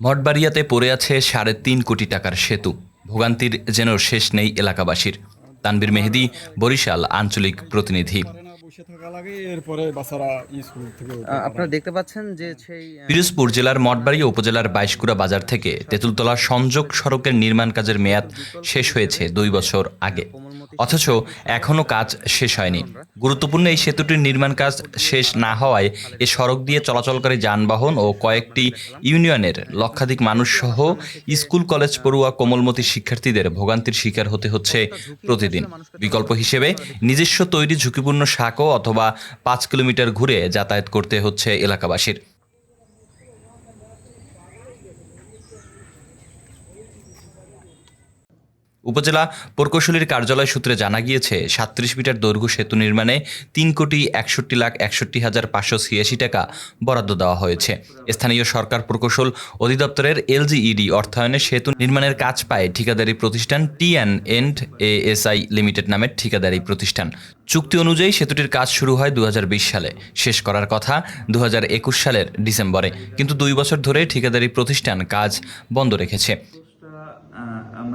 মঠবাড়িয়াতে পড়ে আছে সাড়ে তিন কোটি টাকার সেতু। ভোগান্তির যেন শেষ নেই এলাকাবাসীর। তানবীর মেহেদি বরিশাল আঞ্চলিক প্রতিনিধি। আপনারা দেখতে পাচ্ছেন যে সেই পিরোজপুর জেলার মঠবাড়িয়া উপজেলার বাইশকুড়া বাজার থেকে তেঁতুলতলা সংযোগ সড়কের নির্মাণ কাজের মেয়াদ শেষ হয়েছে দুই বছর আগে। অথচ এখনও কাজ শেষ হয়নি। গুরুত্বপূর্ণ এই সেতুটির নির্মাণ কাজ শেষ না হওয়ায় এ সড়ক দিয়ে চলাচলকারী যানবাহন ও কয়েকটি ইউনিয়নের লক্ষাধিক মানুষ সহ স্কুল, কলেজ, পড়ুয়া, কোমলমতি শিক্ষার্থীদের ভোগান্তির শিকার হতে হচ্ছে প্রতিদিন। বিকল্প হিসেবে নিজস্ব তৈরি ঝুঁকিপূর্ণ সাঁকো অথবা পাঁচ কিলোমিটার ঘুরে যাতায়াত করতে হচ্ছে এলাকাবাসীর। উপজেলা প্রকৌশলীর কার্যালয় সূত্রে জানা গিয়েছে, সাতত্রিশ মিটার দৈর্ঘ্য সেতু নির্মাণে তিন কোটি একষট্টি লাখ একষট্টি হাজার পাঁচশো ছিয়াশি টাকা বরাদ্দ দেওয়া হয়েছে। স্থানীয় সরকার প্রকৌশল অধিদপ্তরের এলজিইডি অর্থায়নে সেতু নির্মাণের কাজ পায় ঠিকাদারি প্রতিষ্ঠান টি অ্যান্ড এন্ড এএসআই লিমিটেড নামের ঠিকাদারি প্রতিষ্ঠান। চুক্তি অনুযায়ী সেতুটির কাজ শুরু হয় দু হাজার বিশ সালে। শেষ করার কথা দু হাজার একুশ সালের ডিসেম্বরে। কিন্তু দুই বছর ধরে ঠিকাদারি প্রতিষ্ঠান কাজ বন্ধ রেখেছে।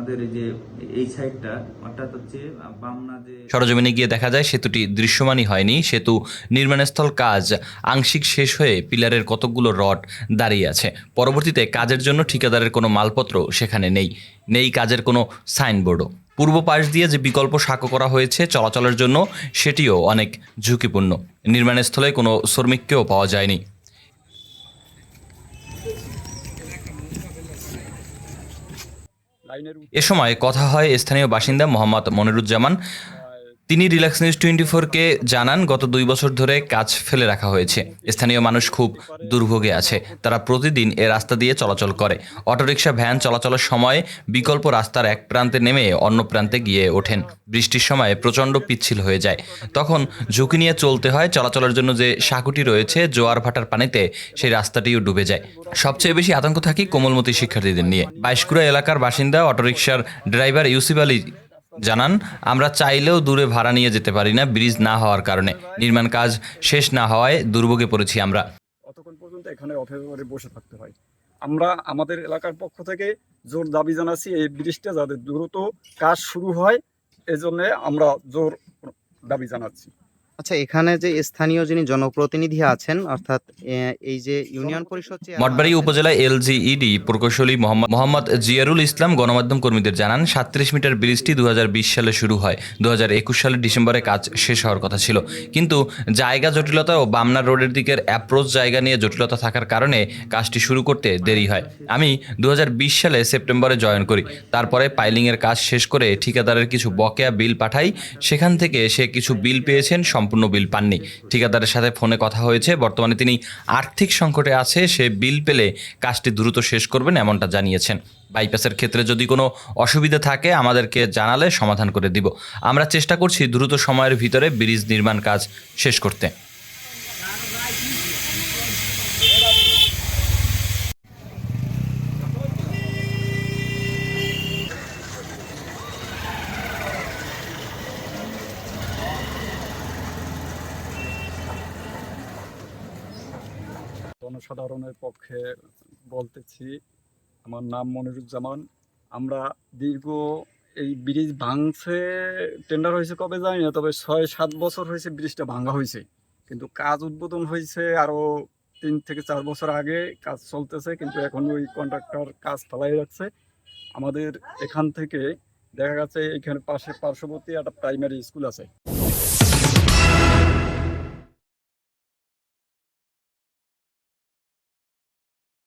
আমাদের যে এই সাইডটা অর্থাৎ হচ্ছে বামনা যে সরজমিনে গিয়ে দেখা যায় সেতুটি দৃশ্যমানই হয়নি। সেতু নির্মাণস্থল কাজ আংশিক শেষ হয়ে পিলারের কতকগুলো রড দাঁড়িয়ে আছে। পরবর্তীতে কাজের জন্য ঠিকাদারের কোনো মালপত্র সেখানে নেই। নেই কাজের কোনো সাইনবোর্ডও। পূর্ব পাশ দিয়ে যে বিকল্প সাঁকো করা হয়েছে চলাচলের জন্য, সেটিও অনেক ঝুঁকিপূর্ণ। নির্মাণস্থলে কোনো শ্রমিককেও পাওয়া যায়নি। এ সময় কথা হয় স্থানীয় বাসিন্দা মোহাম্মদ মনিরুজ্জামান। তিনি রিল্যাক্স নিউজ টোয়েন্টি ফোরকে জানান, গত দুই বছর ধরে কাজ ফেলে রাখা হয়েছে। স্থানীয় মানুষ খুব দুর্ভোগে আছে। তারা প্রতিদিন এ রাস্তা দিয়ে চলাচল করে। অটোরিকশা ভ্যান চলাচলের সময় বিকল্প রাস্তার এক প্রান্তে নেমে অন্য প্রান্তে গিয়ে ওঠেন। বৃষ্টির সময় প্রচণ্ড পিচ্ছিল হয়ে যায়। তখন ঝুঁকি নিয়ে চলতে হয়। চলাচলের জন্য যে সাঁকুটি রয়েছে, জোয়ার ভাটার পানিতে সেই রাস্তাটিও ডুবে যায়। সবচেয়ে বেশি আতঙ্ক থাকি কোমলমতি শিক্ষার্থীদের নিয়ে। বাইশকুড়া এলাকার বাসিন্দা, অটোরিকশার ড্রাইভার ইউসিফ আলী জানান, আমরা চাইলেও দূরে ভাড়া নিয়ে যেতে পারি না, ব্রিজ না হওয়ার কারণে। নির্মাণ কাজ শেষ না হওয়ায় দুর্ভোগে পড়েছি আমরা। অতক্ষণ পর্যন্ত এখানে অপেক্ষা করে বসে থাকতে হয়। আমরা আমাদের এলাকার পক্ষ থেকে জোর দাবি জানাচ্ছি, এই ব্রিজটা যাতে দ্রুত কাজ শুরু হয়, এজন্য জন্য আমরা জোর দাবি জানাচ্ছি। আচ্ছা এখানে যে স্থানীয় যিনি জনপ্রতিনিধি আছেন অর্থাৎ এই যে ইউনিয়ন পরিষদ মঠবাড়ি আছেন, উপজেলায় এলজিইডি প্রকৌশলী মোহাম্মদ মোহাম্মদ জিয়ারুল ইসলাম গণমাধ্যম কর্মীদের জানান সাতত্রিশ মিটার ব্রিজটি দু সালে শুরু হয়। দু সালের ডিসেম্বরে কাজ শেষ হওয়ার কথা ছিল। কিন্তু জায়গা জটিলতা ও বামনা রোডের দিকের অ্যাপ্রোচ জায়গা নিয়ে জটিলতা থাকার কারণে কাজটি শুরু করতে দেরি হয়। আমি দু হাজার বিশ সালে সেপ্টেম্বরে জয়েন করি। তারপরে পাইলিংয়ের কাজ শেষ করে ঠিকাদারের কিছু বকেয়া বিল পাঠাই। সেখান থেকে সে কিছু বিল পেয়েছেন সম্পূর্ণ বিল পাননি। ঠিকাদারের সাথে ফোনে কথা হয়েছে, বর্তমানে তিনি আর্থিক সংকটে আছে, সে বিল পেলে কাজটি দ্রুত শেষ করবেন এমনটা জানিয়েছেন। বাইপাসের ক্ষেত্রে যদি কোনো অসুবিধা থাকে, আমাদেরকে জানালে সমাধান করে দিব। আমরা চেষ্টা করছি দ্রুত সময়ের ভিতরে ব্রিজ নির্মাণ কাজ শেষ করতে। জনসাধারণের পক্ষে বলতেছি, আমার নাম মনিরুজ্জামান। আমরা দীর্ঘ এই ব্রিজ ভাঙছে টেন্ডার হয়েছে কবে জানি না, তবে ছয় সাত বছর হয়েছে ব্রিজটা ভাঙা হয়েছে। কিন্তু কাজ উদ্বোধন হয়েছে আরও তিন থেকে চার বছর আগে, কাজ চলতেছে, কিন্তু এখন ওই কন্ট্রাক্টর কাজ ফেলাই রাখছে। আমাদের এখান থেকে দেখা গেছে এখানে পাশে পার্শ্ববর্তী একটা প্রাইমারি স্কুল আছে।